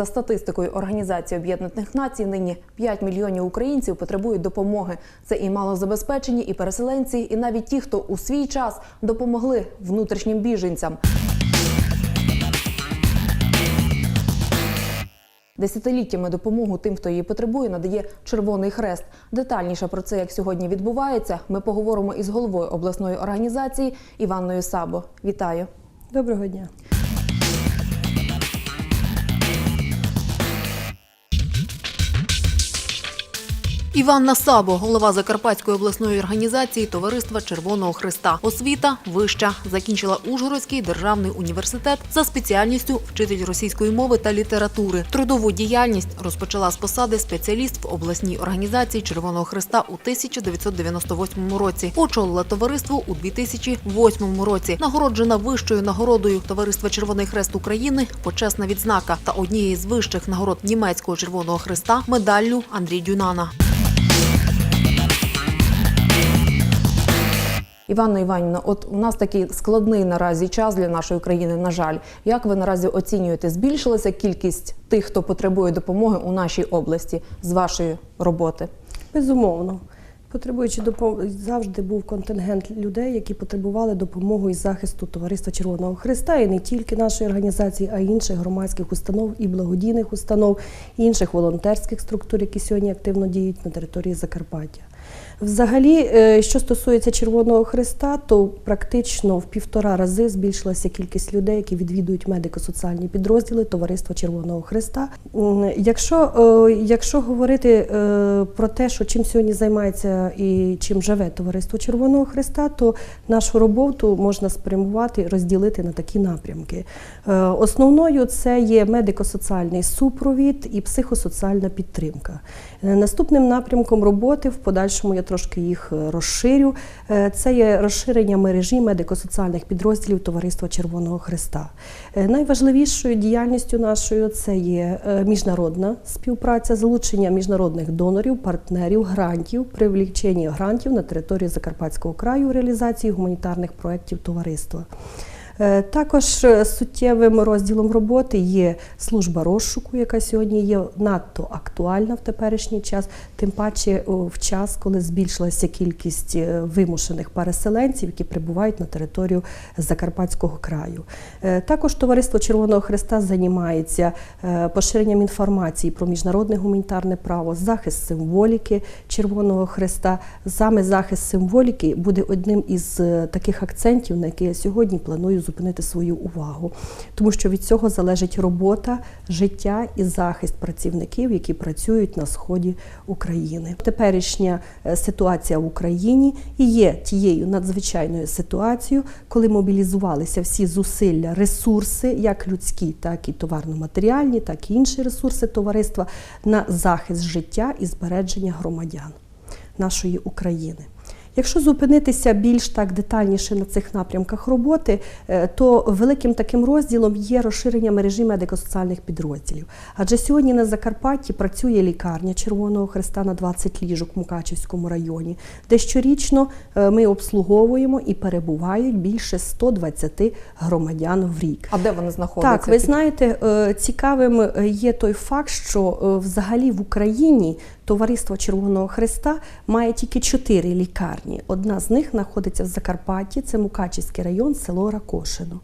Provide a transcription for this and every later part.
За статистикою Організації Об'єднаних Націй, нині 5 мільйонів українців потребують допомоги. Це і малозабезпечені, і переселенці, і навіть ті, хто у свій час допомогли внутрішнім біженцям. Десятиліттями допомогу тим, хто її потребує, надає Червоний Хрест. Детальніше про це, як сьогодні відбувається, ми поговоримо із головою обласної організації Іванною Сабо. Вітаю! Доброго дня. Іванна Сабо, голова Закарпатської обласної організації Товариства Червоного Христа. Освіта вища. Закінчила Ужгородський державний університет за спеціальністю вчитель російської мови та літератури. Трудову діяльність розпочала з посади спеціаліст в обласній організації Червоного Христа у 1998 році. Очолила товариство у 2008 році. Нагороджена вищою нагородою Товариства Червоний Хрест України почесна відзнака та однією з вищих нагород німецького Червоного Христа медаллю Андрій Дюнана. Іванна Іванівна, от у нас такий складний наразі час для нашої країни. На жаль, як ви наразі оцінюєте, збільшилася кількість тих, хто потребує допомоги у нашій області з вашої роботи? Безумовно. Потребуючи допомоги, завжди був контингент людей, які потребували допомоги і захисту Товариства Червоного Христа, і не тільки нашої організації, а й інших громадських установ і благодійних установ, і інших волонтерських структур, які сьогодні активно діють на території Закарпаття. Взагалі, е, що стосується Червоного Христа, то практично в півтора рази збільшилася кількість людей, які відвідують медико-соціальні підрозділи Товариства Червоного Христа. Якщо, е, якщо говорити е, про те, що чим сьогодні займається і чим живе Товариство Червоного Христа, то нашу роботу можна спрямувати, розділити на такі напрямки. Основною це є медико-соціальний супровід і психосоціальна підтримка. Наступним напрямком роботи в подальшому я трошки їх е, розширю. е, Це є розширення мережі медико-соціальних підрозділів Товариства Червоного Христа. Е, Найважливішою діяльністю нашою це є міжнародна співпраця, залучення міжнародних донорів, партнерів, грантів, привлічення грантів на території Закарпатського краю у реалізації гуманітарних проєктів товариства. Е, Також е, суттєвим розділом роботи є служба розшуку, яка сьогодні є надто актуальна в теперішній час, тим паче в час, коли збільшилася кількість е, вимушених переселенців, які прибувають на територію Закарпатського краю. Також Товариство Червоного Христа займається поширенням інформації про міжнародне гуманітарне право, захист символіки Червоного Христа. Саме захист символіки буде одним із таких акцентів, на які я сьогодні планую зупинити свою увагу, тому що від цього залежить робота, життя і захист працівників, які працюють на сході України. Теперішня е, ситуація в Україні і є тією надзвичайною ситуацією, коли мобілізувалися всі зусилля, ресурси, як людські, так і товарно-матеріальні, так і інші ресурси товариства на захист життя і збереження громадян нашої України. Якщо зупинитися більш так детальніше на цих напрямках роботи, е, то великим таким розділом є розширення мережі медико-соціальних підрозділів. Адже сьогодні на Закарпатті працює лікарня Червоного Христа на 20 ліжок в Мукачівському районі, де щорічно е, ми обслуговуємо і перебувають більше 120 громадян в рік. А де вони знаходяться? Так, ви знаєте, е, цікавим є той факт, що взагалі в Україні Товариство Червоного Христа має тільки чотири лікарні. Одна з них знаходиться в Закарпатті, це Мукачівський район, село Ракошино.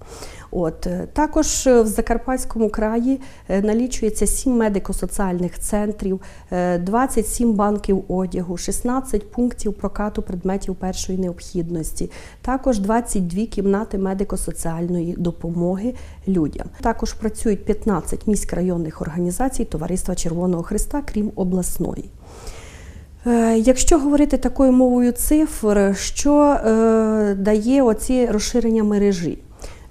От е, також е, в Закарпатському краї е, налічується 7 медико-соціальних центрів, е, 27 банків одягу, 16 пунктів прокату предметів першої необхідності, також 22 кімнати медико-соціальної допомоги людям. Також працюють 15 міськрайонних організацій Товариства Червоного Христа, крім обласної. Якщо говорити такою мовою цифр, що дає оці розширення мережі?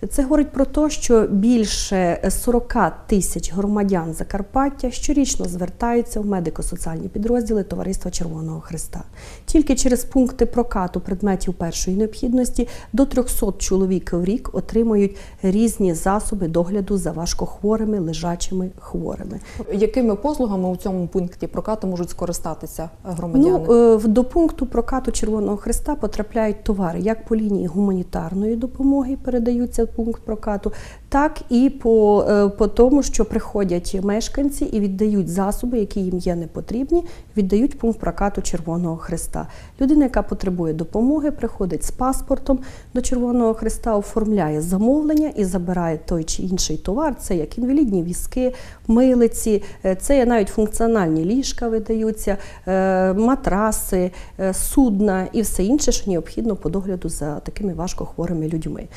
Це говорить про те, що більше 40 тисяч громадян Закарпаття щорічно звертаються в медико-соціальні підрозділи Товариства Червоного Христа. Тільки через пункти прокату предметів першої необхідності до 300 чоловік в рік отримують різні засоби догляду за важкохворими лежачими хворими. Якими послугами у цьому пункті прокату можуть скористатися громадяни? Ну, е, до пункту прокату Червоного Христа потрапляють товари як по лінії гуманітарної допомоги, передаються пункт прокату, так і по, е, по тому, що приходять мешканці і віддають засоби, які їм є не потрібні, віддають пункт прокату Червоного Христа. Людина, яка потребує допомоги, приходить з паспортом до Червоного Христа, оформляє замовлення і забирає той чи інший товар. Це як інвалідні візки, милиці, е, це навіть функціональні ліжка видаються, е, матраси, судна і все інше, що необхідно по догляду за такими важкохворими людьми.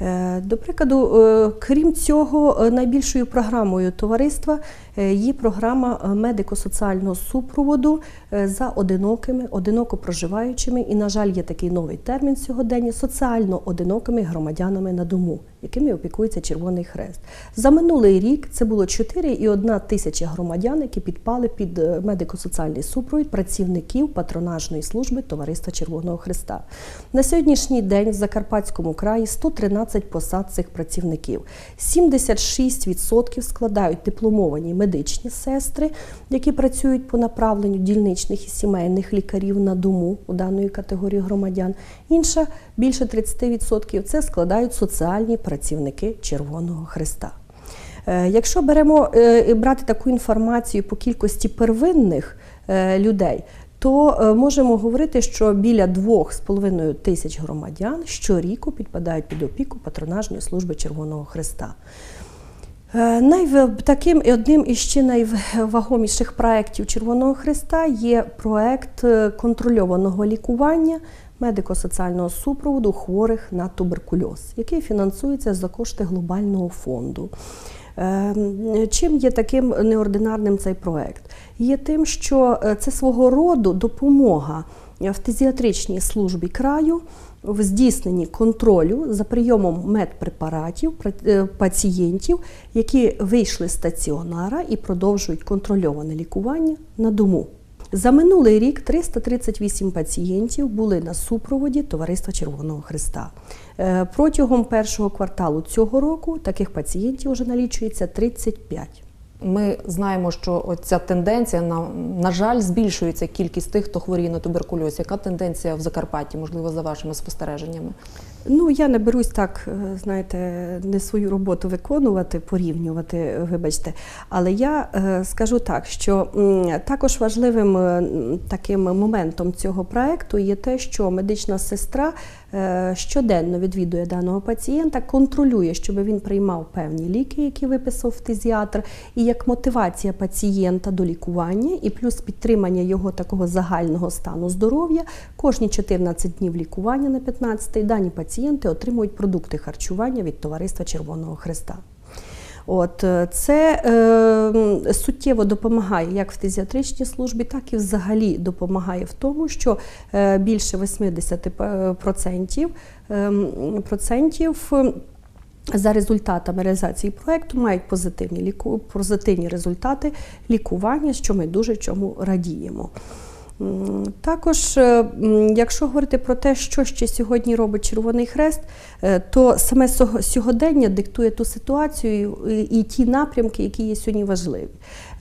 Е, До прикладу, е, крім цього, е, найбільшою програмою товариства є програма медико-соціального супроводу за одинокими, одиноко проживаючими, і, на жаль, є такий новий термін сьогодення соціально одинокими громадянами на дому, якими опікується Червоний Хрест. За минулий рік це було 4,1 тисяча громадян, які підпали під е, медико-соціальний супровід працівників патронажної служби Товариства Червоного Христа. На сьогоднішній день в Закарпатському краї 113 посад цих працівників. 76% складають дипломовані медичні сестри, які працюють по направленню дільничних і сімейних лікарів на дому у даної категорії громадян. Інша більше 30% це складають соціальні працівники Червоного Христа. Е, Якщо беремо е, брати таку інформацію по кількості первинних е, людей, то можемо говорити, що біля 2,5 тисяч громадян щоріку підпадають під опіку патронажної служби Червоного Христа. Найв- Таким одним із ще найвагоміших проєктів Червоного Христа є проєкт контрольованого лікування медико-соціального супроводу хворих на туберкульоз, який фінансується за кошти глобального фонду. Е, Чим є таким неординарним цей проєкт? Є тим, що е, це свого роду допомога в фтизіатричній службі краю в здійсненні контролю за прийомом медпрепаратів е, пацієнтів, які вийшли з стаціонара і продовжують контрольоване лікування на дому. За минулий рік 338 пацієнтів були на супроводі Товариства Червоного Христа. Е, Протягом першого кварталу цього року таких пацієнтів вже налічується 35. Ми знаємо, що оця тенденція на, на жаль збільшується кількість тих, хто хворіє на туберкульоз. Яка тенденція в Закарпатті, можливо, за вашими спостереженнями? Ну, я не берусь так, е, знаєте, не свою роботу виконувати, порівнювати, вибачте. Але я е, скажу так, що також важливим таким моментом цього проекту є те, що медична сестра щоденно відвідує даного пацієнта, контролює, щоб він приймав певні ліки, які виписав фтизіатр, і як мотивація пацієнта до лікування, і плюс підтримання його такого загального стану здоров'я, кожні 14 днів лікування на 15-й дані пацієнти отримують продукти харчування від Товариства Червоного Христа. От е, це е, суттєво допомагає як в фтизіатричній службі, так і взагалі допомагає в тому, що е, більше 80% ем, процентів ем, за результатами реалізації проекту мають позитивні ліку, позитивні результати лікування, що ми дуже чому радіємо. Також, е, якщо говорити про те, що ще сьогодні робить Червоний Хрест, е, то саме сьогодення диктує ту ситуацію і ті напрямки, які є сьогодні важливі.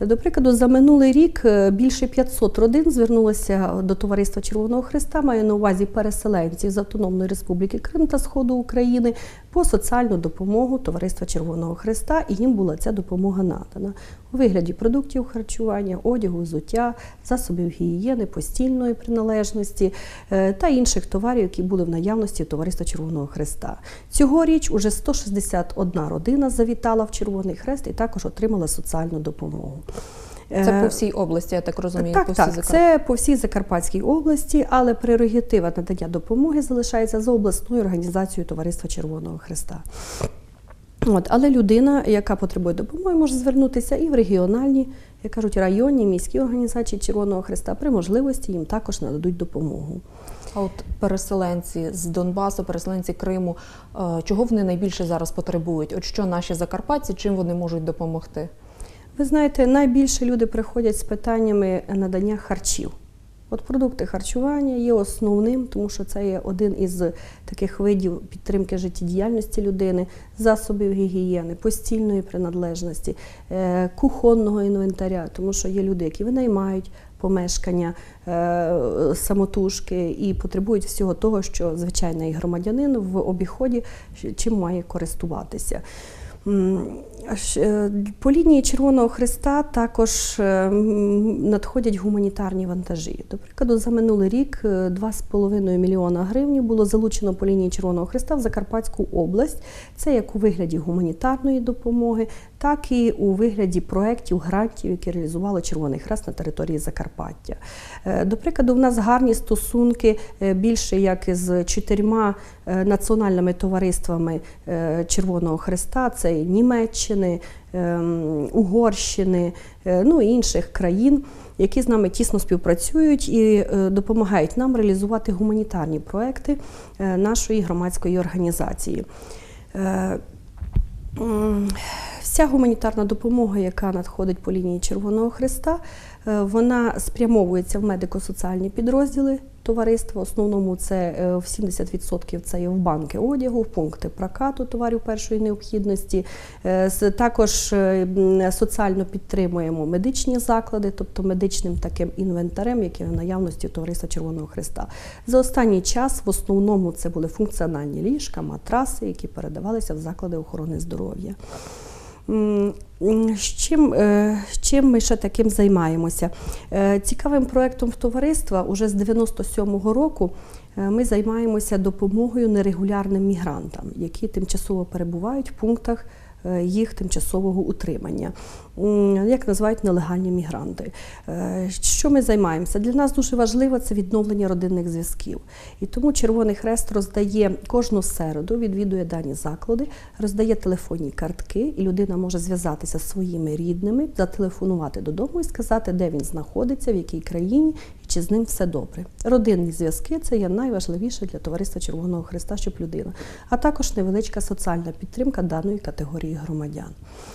До прикладу, за минулий рік е, більше 500 родин звернулося до Товариства Червоного Христа, маю на увазі переселенців з Автономної Республіки Крим та Сходу України по соціальну допомогу Товариства Червоного Христа, і їм була ця допомога надана у вигляді продуктів харчування, одягу, взуття, засобів гігієни, постільної приналежності е, та інших товарів, які були в наявності Товариства Червоного Христа. Цьогоріч уже 161 родина завітала в Червоний Хрест і також отримала соціальну допомогу. Це Е, по всій області, я так розумію. так, по всій так, Закарпатті. це по всій Закарпатській області, але прерогатива надання допомоги залишається за обласною організацією Товариства Червоного Христа. От, але людина, яка потребує допомоги, може звернутися і в регіональні, як кажуть, районні міські організації Червоного Христа. При можливості їм також нададуть допомогу. А от переселенці з Донбасу, переселенці Криму, е, чого вони найбільше зараз потребують? От що наші закарпатці, чим вони можуть допомогти? Ви знаєте, найбільше люди приходять з питаннями надання харчів. От продукти харчування є основним, тому що це є один із таких видів підтримки життєдіяльності людини, засобів гігієни, постільної приналежності, е, кухонного інвентаря, тому що є люди, які винаймають помешкання е, самотужки і потребують всього того, що звичайний громадянин в обіході чим має користуватися. Е, По лінії Червоного Христа також е, надходять гуманітарні вантажі. До прикладу, за минулий рік е, 2,5 мільйона гривень було залучено по лінії Червоного Христа в Закарпатську область. Це як у вигляді гуманітарної допомоги, так і у вигляді проєктів, грантів, які реалізувало Червоний Хрест на території Закарпаття. Е, До прикладу, в нас гарні стосунки е, більше як з чотирма е, національними товариствами Червоного Хреста, це Німеччини, ем, Угорщини, ну і інших країн. Які з нами тісно співпрацюють і допомагають нам реалізувати гуманітарні проекти нашої громадської організації. Вся гуманітарна допомога, яка надходить по лінії Червоного Христа, е, вона спрямовується в медико-соціальні підрозділи товариства. В основному це е, в 70% це є в банки одягу, в пункти прокату товарів першої необхідності. Е, Також соціально підтримуємо медичні заклади, тобто медичним таким інвентарем, який в наявності товариства Червоного Христа. За останній час в основному це були функціональні ліжка, матраси, які передавалися в заклади охорони здоров'я. Чим, е, чим ми ще таким займаємося? Е, Цікавим проєктом товариства уже з 97-го року е, ми займаємося допомогою нерегулярним мігрантам, які тимчасово перебувають в пунктах їх тимчасового утримання, як називають нелегальні мігранти. Е, Що ми займаємося? Для нас дуже важливо це відновлення родинних зв'язків. І тому Червоний Хрест роздає кожну середу, відвідує дані заклади, роздає телефонні картки, і людина може зв'язатися з своїми рідними, зателефонувати додому і сказати, де він знаходиться, в якій країні чи з ним все добре. Родинні зв'язки це є найважливіше для товариства Червоного Хреста, щоб людина, а також невеличка соціальна підтримка даної категорії громадян.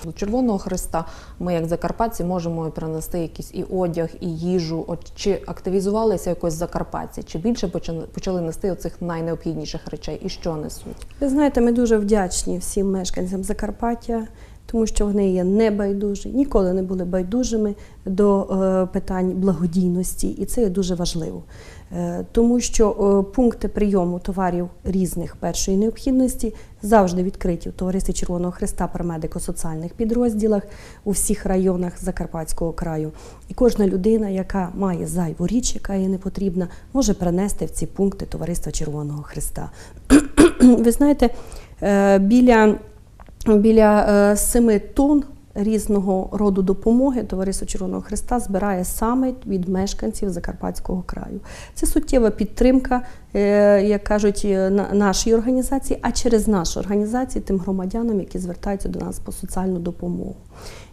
До Червоного Христа ми, як закарпатці, можемо принести якийсь і одяг, і їжу. От чи активізувалися якось закарпатці, чи більше почали нести оцих найнеобхідніших речей, і що несуть? Ви знаєте, ми дуже вдячні всім мешканцям Закарпаття, тому що вони є небайдужі, ніколи не були байдужими до е, питань благодійності, і це є дуже важливо. Е, Тому що е, пункти прийому товарів різних першої необхідності завжди відкриті в товаристві Червоного Христа при медико-соціальних підрозділах у всіх районах Закарпатського краю. І кожна людина, яка має зайву річ, яка їй не потрібна, може принести в ці пункти товариства Червоного Христа. Ви знаєте, біля, біля семи 7 тонн різного роду допомоги Товариство Червоного Христа збирає саме від мешканців Закарпатського краю. Це суттєва підтримка, е, як кажуть, е, на- нашій організації, а через нашу організацію тим громадянам, які звертаються до нас по соціальну допомогу.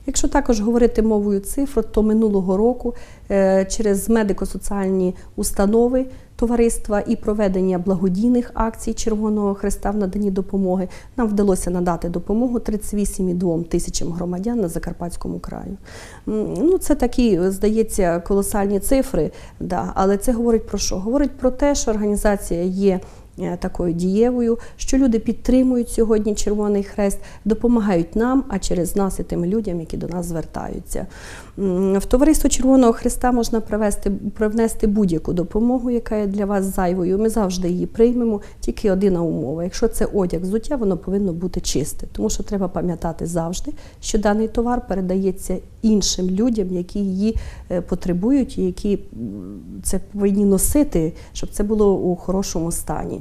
Якщо також говорити мовою цифр, то минулого року е, через медико-соціальні установи товариства і проведення благодійних акцій Червоного Христа в наданні допомоги нам вдалося надати допомогу 38,2 тисячам громадян на Закарпатському краю. Ну, це такі, здається, колосальні цифри, да, але це говорить про що? Говорить про те, що організація є такою дієвою, що люди підтримують сьогодні Червоний Хрест, допомагають нам, а через нас і тим людям, які до нас звертаються. В товариство Червоного Христа можна привести, привнести будь-яку допомогу, яка є для вас зайвою. Ми завжди її приймемо. Тільки одна умова. Якщо це одяг взуття, воно повинно бути чисте, тому що треба пам'ятати завжди, що даний товар передається іншим людям, які її е, потребують, які це повинні носити, щоб це було у хорошому стані.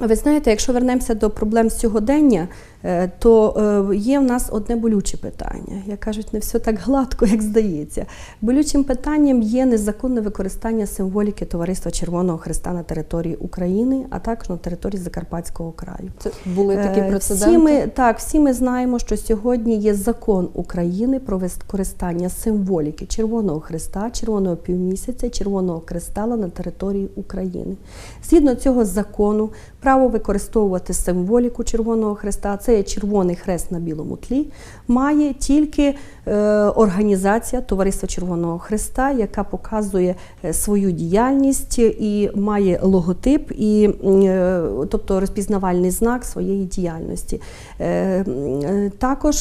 Ви знаєте, якщо вернемося до проблем сьогодення, е, то е, є в нас одне болюче питання. Як кажуть, не все так гладко, як здається. Болючим питанням є незаконне використання символіки Товариства Червоного Христа на території України, а також на території Закарпатського краю. Це були такі Е, прецеденти. Всі ми, так, всі ми знаємо, що сьогодні є закон України про використання символіки Червоного Христа, Червоного півмісяця, Червоного кристала на території України. Згідно цього закону, право використовувати символіку Червоного Хреста. Це є червоний хрест на білому тлі. Має тільки е, організація Товариства Червоного Хреста, яка показує е, свою діяльність і має логотип, і, е, тобто розпізнавальний знак своєї діяльності. Також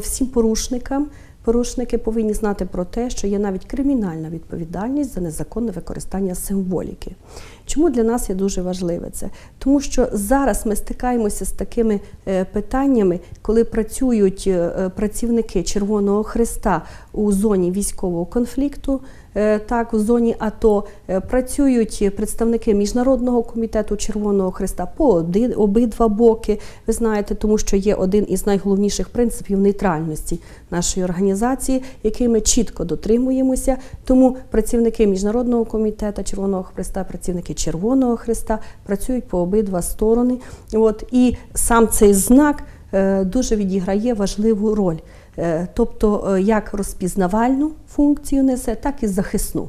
всім порушникам. Порушники повинні знати про те, що є навіть кримінальна відповідальність за незаконне використання символіки. Чому для нас є дуже важливе це? Тому що зараз ми стикаємося з такими е, питаннями, коли працюють е, працівники Червоного Христа у зоні військового конфлікту. Е, Так, у зоні АТО е, працюють представники міжнародного комітету Червоного Христа по один, обидва боки. Ви знаєте, тому що є один із найголовніших принципів нейтральності нашої організації, який ми чітко дотримуємося. Тому працівники міжнародного комітету Червоного Христа, працівники Червоного Христа працюють по обидва сторони. От і сам цей знак е, дуже відіграє важливу роль. Е, Тобто, е, як розпізнавальну функцію несе, так і захисну.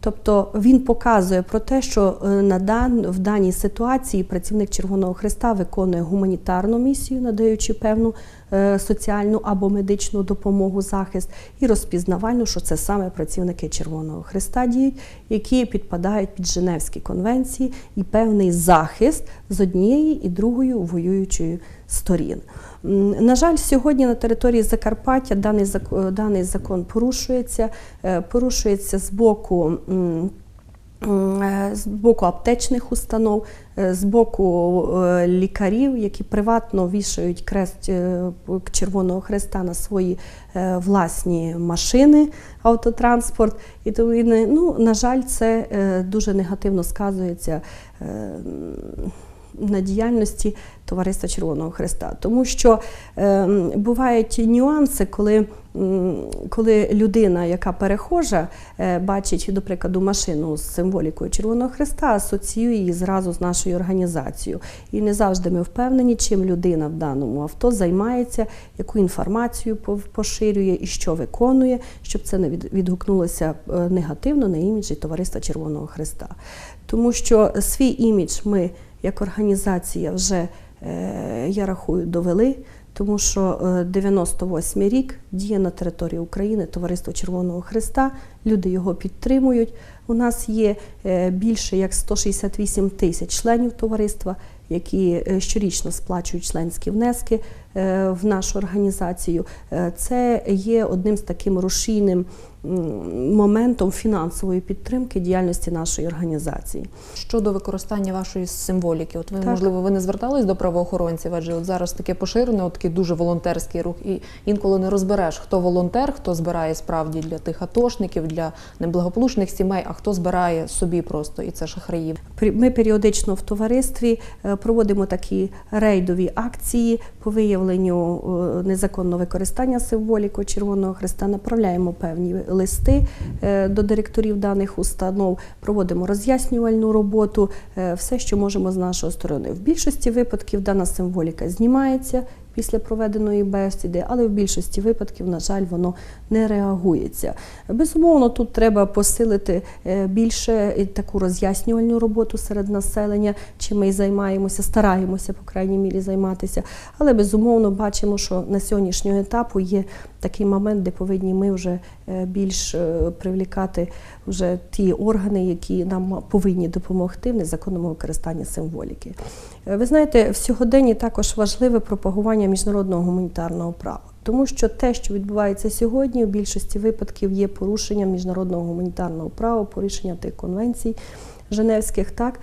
Тобто він показує про те, що е, на дан, в даній ситуації працівник Червоного Христа виконує гуманітарну місію, надаючи певну соціальну або медичну допомогу, захист, і розпізнавальну, що це саме працівники Червоного Христа діють, які підпадають під Женевські конвенції і певний захист з однієї і другої воюючої сторін. На жаль, сьогодні на території Закарпаття даний зак- даний закон порушується, Е, порушується з боку. е, З боку аптечних установ, е, з боку е, лікарів, які приватно вішають крест е, Червоного Хреста на свої е, власні машини, автотранспорт. І ну, на жаль, це е, дуже негативно сказується е, на діяльності Товариства Червоного Хреста. Тому що е, бувають нюанси, коли, коли людина, яка перехожа, е, бачить, до прикладу, машину з символікою Червоного Хреста, асоціює її зразу з нашою організацією. І не завжди ми впевнені, чим людина в даному авто займається, яку інформацію поширює і що виконує, щоб це не від- відгукнулося е, негативно на іміджі Товариства Червоного Хреста. Тому що свій імідж ми як організація вже, е, я рахую, довели. Тому що е, 98 рік діє на території України Товариство Червоного Христа, люди його підтримують. У нас є е, більше як 168 тисяч членів товариства, які е, щорічно сплачують членські внески е, в нашу організацію. Е, Це є одним з таким рушійним моментом фінансової підтримки діяльності нашої організації. Щодо використання вашої символіки, от ви Так. можливо ви не звертались до правоохоронців, адже от зараз таке поширене, от такий дуже волонтерський рух, і інколи не розбереш, хто волонтер, хто збирає справді для тих атошників, для неблагополучних сімей, а хто збирає собі просто, і це шахраїв. Ми періодично в товаристві е, проводимо такі рейдові акції по виявленню е, незаконного використання символіки Червоного Христа. Направляємо певні листи е, до директорів даних установ, проводимо роз'яснювальну роботу, е, все, що можемо з нашої сторони. В більшості випадків дана символіка знімається. Після проведеної бесіди, але в більшості випадків, на жаль, воно не реагується. Безумовно, тут треба посилити е, більше таку роз'яснювальну роботу серед населення, чим ми й займаємося, стараємося, по крайній мірі, займатися. Але безумовно бачимо, що на сьогоднішнього етапу є такий момент, де повинні ми вже е, більш е, привлікати вже ті органи, які нам повинні допомогти в незаконному використанні символіки. Ви знаєте, в сьогоденні також важливе пропагування міжнародного гуманітарного права. Тому що те, що відбувається сьогодні, в більшості випадків є порушенням міжнародного гуманітарного права, порушення тих конвенцій Женевських, так.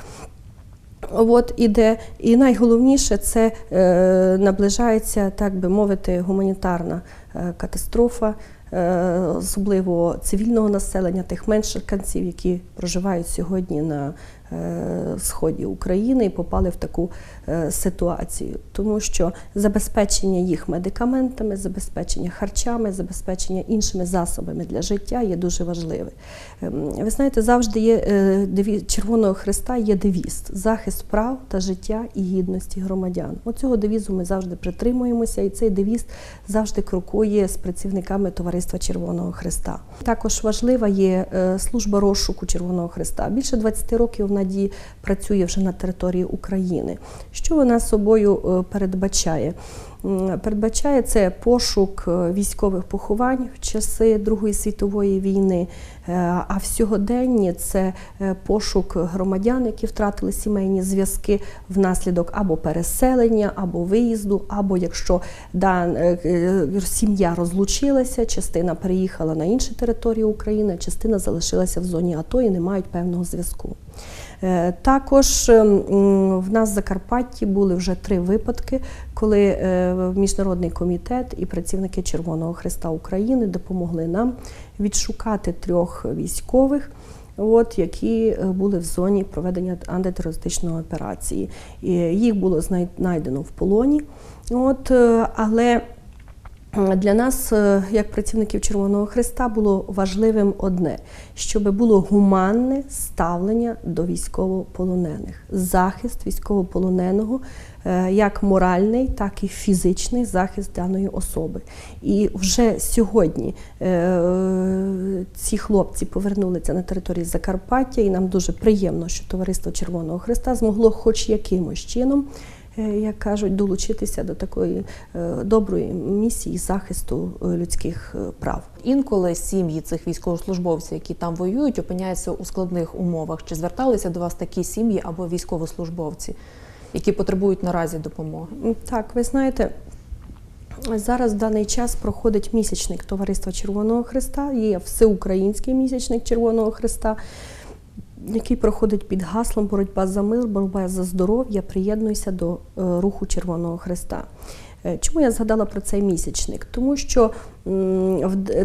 От іде, і найголовніше це е, наближається, так би мовити, гуманітарна е, катастрофа, е, особливо цивільного населення, тих мешканців, які проживають сьогодні на сході України і попали в таку е, ситуацію, тому що забезпечення їх медикаментами, забезпечення харчами, забезпечення іншими засобами для життя є дуже важливе. Ем, Ви знаєте, завжди є е, Червоного Христа є девіз захист прав та життя і гідності громадян. Оцього девізу ми завжди притримуємося, і цей девіз завжди крокує з працівниками Товариства Червоного Христа. Також важлива є е, служба розшуку Червоного Христа. Більше 20 років в працює вже на території України. Що вона собою е, передбачає? Передбачає це пошук е, військових поховань в часи Другої світової війни, е, а в сьогоденні це пошук громадян, які втратили сімейні зв'язки внаслідок або переселення, або виїзду, або якщо сім'я розлучилася, частина переїхала на інші території України, частина залишилася в зоні АТО і не мають певного зв'язку. Е, Також ем, в нас в Закарпатті були вже три випадки, коли е, Міжнародний комітет і працівники Червоного Христа України допомогли нам відшукати трьох військових. От, які е, були в зоні проведення антитерористичної операції. Їх було знайдено в полоні. От, але для нас, е, як працівників Червоного Христа, було важливим одне, щоб було гуманне ставлення до військовополонених, захист військовополоненого, е, як моральний, так і фізичний захист даної особи. І вже сьогодні е, ці хлопці повернулися на територію Закарпаття, і нам дуже приємно, що товариство Червоного Христа змогло, хоч якимось чином як кажуть, долучитися до такої е, доброї місії захисту е, людських е, прав. Інколи сім'ї цих військовослужбовців, які там воюють, опиняються у складних умовах. Чи зверталися до вас такі сім'ї або військовослужбовці, які потребують наразі допомоги? Так, ви знаєте. Зараз в даний час проходить місячник Товариства Червоного Христа, є всеукраїнський місячник Червоного Христа, який проходить під гаслом боротьба за мир, боротьба за здоров'я, приєднуйся до е, руху Червоного Христа. Е, Чому я згадала про цей місячник? Тому що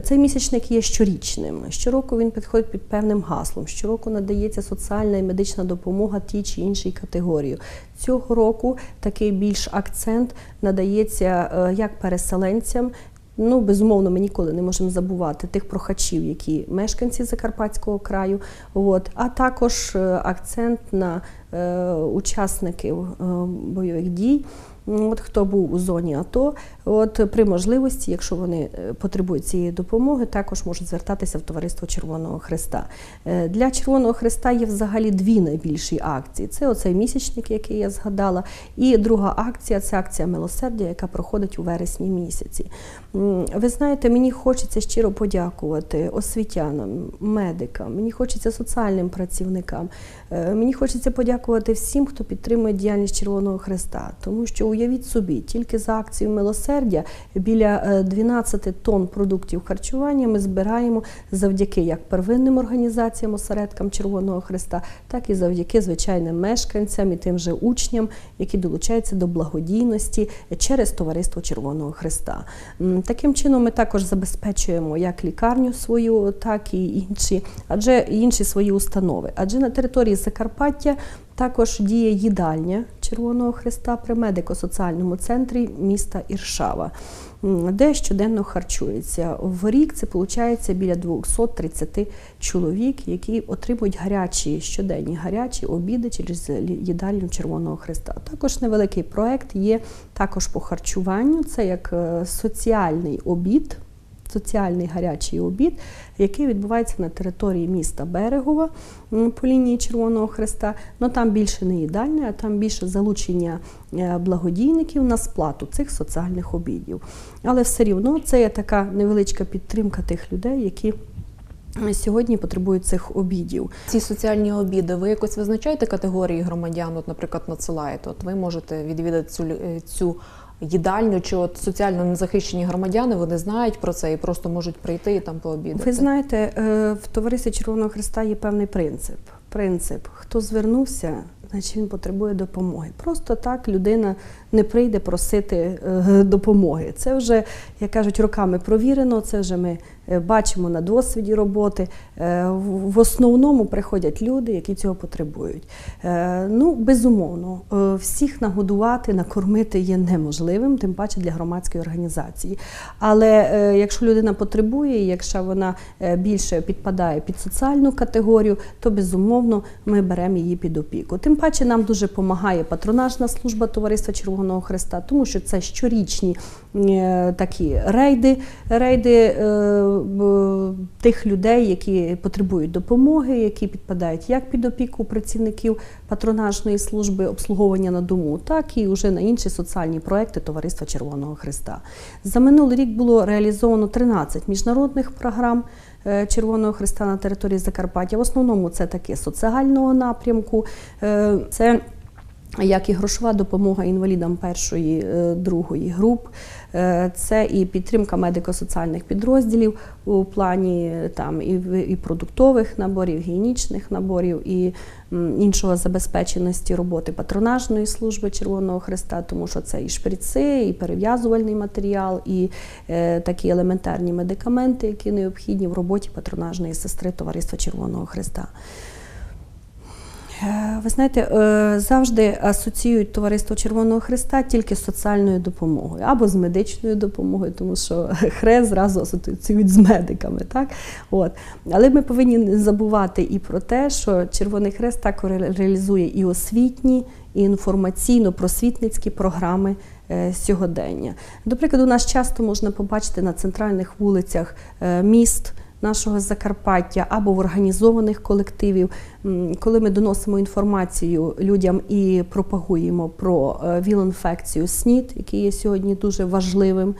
цей місячник є щорічним. Щороку він підходить під певним гаслом. Щороку надається соціальна і медична допомога тій чи іншій категорії. Цього року такий більш акцент надається е, як переселенцям. Ну, безумовно, ми ніколи не можемо забувати тих прохачів, які мешканці Закарпатського краю. От, а також е, акцент на е, учасників е, бойових дій. От хто був у зоні АТО, от при можливості, якщо вони е, потребують цієї допомоги, також можуть звертатися в товариство Червоного Христа. Е, Для Червоного Христа є взагалі дві найбільші акції. Це оцей місячник, який я згадала, і друга акція це акція милосердя, яка проходить у вересні місяці. Ви знаєте, мені хочеться щиро подякувати освітянам, медикам, мені хочеться соціальним працівникам. Е, Мені хочеться подякувати всім, хто підтримує діяльність Червоного Христа, тому що уявіть собі, тільки за акцію милосердя біля е, 12 тонн продуктів харчування ми збираємо завдяки як первинним організаціям, осередкам Червоного Христа, так і завдяки звичайним мешканцям і тим же учням, які долучаються до благодійності через товариство Червоного Христа. Таким чином, ми також забезпечуємо як лікарню свою, так і інші, адже інші свої установи. Адже на території Закарпаття також діє їдальня Червоного Христа при медико-соціальному центрі міста Іршава, де щоденно харчується. В рік це виходить біля 230 чоловік, які отримують гарячі щоденні гарячі обіди через їдальню Червоного Христа. Також невеликий проект є також по харчуванню. Це як е, соціальний обід. Соціальний гарячий обід, який відбувається на території міста Берегова по лінії Червоного Христа. Ну там більше не їдальня, а там більше залучення е, благодійників на сплату цих соціальних обідів. Але все рівно це є така невеличка підтримка тих людей, які сьогодні потребують цих обідів. Ці соціальні обіди, ви якось визначаєте категорії громадян, от, наприклад, надсилаєте? От ви можете відвідати цю, е, цю їдальню, чи от соціально незахищені громадяни вони знають про це і просто можуть прийти і там пообідати? Ви знаєте, е, в товаристві Червоного Христа є певний принцип. Принцип, хто звернувся, значить він потребує допомоги. Просто так людина не прийде просити е, допомоги. Це вже, як кажуть, роками провірено. Це вже ми бачимо на досвіді роботи. Е, в- основному приходять люди, які цього потребують. Е, Ну, безумовно, е, всіх нагодувати, накормити є неможливим, тим паче для громадської організації. Але е, якщо людина потребує, якщо вона е, більше підпадає під соціальну категорію, то безумовно ми беремо її під опіку. Тим паче нам дуже допомагає патронажна служба Товариства Червоного Христа, тому що це щорічні е, такі рейди. Рейди е, тих людей, які потребують допомоги, які підпадають як під опіку працівників патронажної служби обслуговування на дому, так і вже на інші соціальні проекти Товариства Червоного Христа. За минулий рік було реалізовано 13 міжнародних програм. е, Червоного Христа на території Закарпаття. В основному це таке соціального напрямку. Е, Це як і грошова допомога інвалідам першої, е, другої груп, Е, це і підтримка медико-соціальних підрозділів у плані е, там і, і продуктових наборів, гігієнічних наборів, і іншого забезпеченості роботи патронажної служби Червоного Христа, тому що це і шприци, і перев'язувальний матеріал, і е, такі елементарні медикаменти, які необхідні в роботі патронажної сестри Товариства Червоного Христа. Е, Ви знаєте, е, завжди асоціюють товариство Червоного Христа тільки з соціальною допомогою або з медичною допомогою, тому що хрест зразу асоціюють з медиками. Так? От. Але ми повинні не забувати і про те, що Червоний Хрест також реалізує і освітні, і інформаційно-просвітницькі програми е, сьогодення. До прикладу, нас часто можна побачити на центральних вулицях міст нашого Закарпаття або в організованих колективів, коли ми доносимо інформацію людям і пропагуємо про е, віл-інфекцію СНІД, який є сьогодні дуже важливим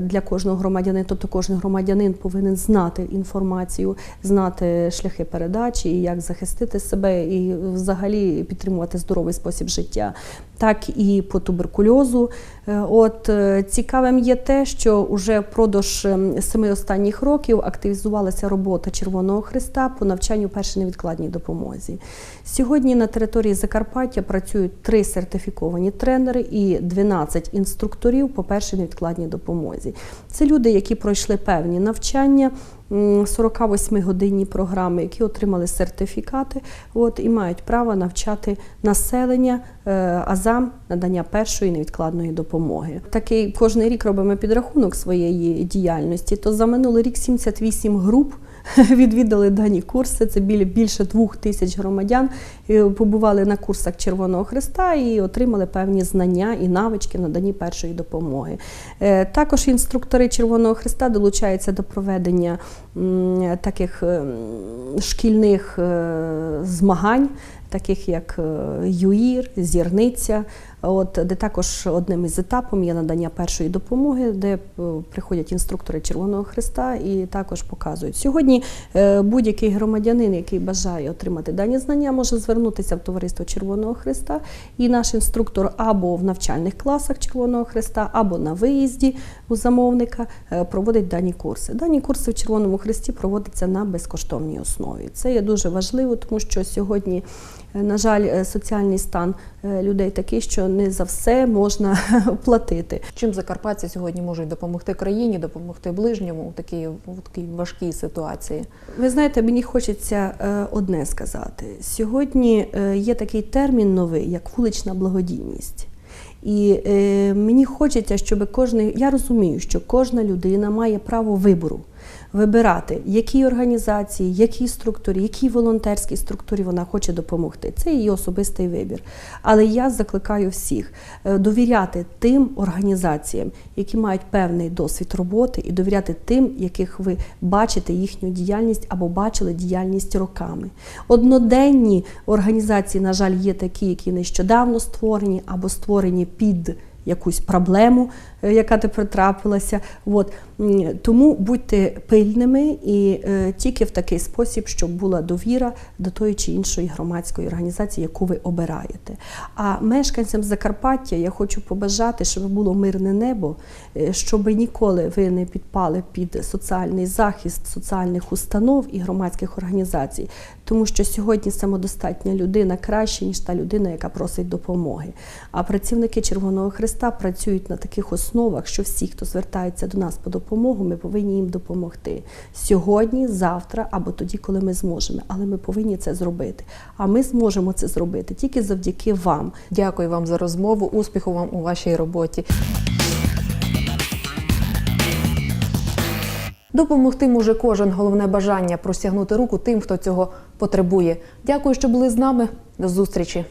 для кожного громадянина. Тобто кожен громадянин повинен знати інформацію, знати шляхи передачі, і як захистити себе і взагалі підтримувати здоровий спосіб життя, так і по туберкульозу. Е, От е, цікавим є те, що вже впродовж ем, семи останніх років активізувалася робота Червоного Христа по навчанню першій невідкладній допомозі. Сьогодні на території Закарпаття працюють три сертифіковані тренери і 12 інструкторів по першій невідкладній допомозі. Це люди, які пройшли певні навчання. м, 48-годинні програми, які отримали сертифікати, от і мають право навчати населення е, азам надання першої невідкладної допомоги. Такий кожний рік робимо підрахунок своєї діяльності. То за минулий рік 78 груп відвідали дані курси. Це більше двох тисяч громадян е, побували на курсах Червоного Христа і отримали певні знання і навички в наданні першої допомоги. Е, Також інструктори Червоного Христа долучаються до проведення таких ем, шкільних е, змагань. Таких як е, ЮІР, зірниця, от де також одним із етапів є надання першої допомоги, де е, приходять інструктори Червоного Христа і також показують. Сьогодні е, будь-який громадянин, який бажає отримати дані знання, може звернутися в товариство Червоного Христа, і наш інструктор або в навчальних класах Червоного Христа, або на виїзді у замовника е, проводить дані курси. Дані курси в Червоному Христі проводяться на безкоштовній основі. Це є дуже важливо, тому що сьогодні. Е, На жаль, е, соціальний стан е, людей такий, що не за все можна платити. Чим закарпатці сьогодні можуть допомогти країні, допомогти ближньому у такій, у такій важкій ситуації? Ви знаєте, мені хочеться одне сказати. Сьогодні є такий термін новий, як вулична благодійність. І е, мені хочеться, щоб кожен, я розумію, що кожна людина має право вибору. Вибирати, якій організації, якій структурі, якій волонтерській структурі вона хоче допомогти. Це її особистий вибір. Але я закликаю всіх е, довіряти тим організаціям, які мають певний досвід роботи, і довіряти тим, яких ви бачите їхню діяльність або бачили діяльність роками. Одноденні організації, на жаль, є такі, які нещодавно створені або створені під якусь проблему, яка тепер трапилася. От. Тому будьте пильними і е, тільки в такий спосіб, щоб була довіра до тої чи іншої громадської організації, яку ви обираєте. А мешканцям Закарпаття я хочу побажати, щоб було мирне небо, е, щоб ніколи ви не підпали під соціальний захист соціальних установ і громадських організацій, тому що сьогодні самодостатня людина краще, ніж та людина, яка просить допомоги. А працівники Червоного Христа працюють на таких основах, що всі, хто звертається до нас по допомогу, ми повинні їм допомогти сьогодні, завтра або тоді, коли ми зможемо. Але ми повинні це зробити. А ми зможемо це зробити тільки завдяки вам. Дякую вам за розмову. Успіху вам у вашій роботі. Допомогти може кожен. Головне бажання простягнути руку тим, хто цього потребує. Дякую, що були з нами. До зустрічі.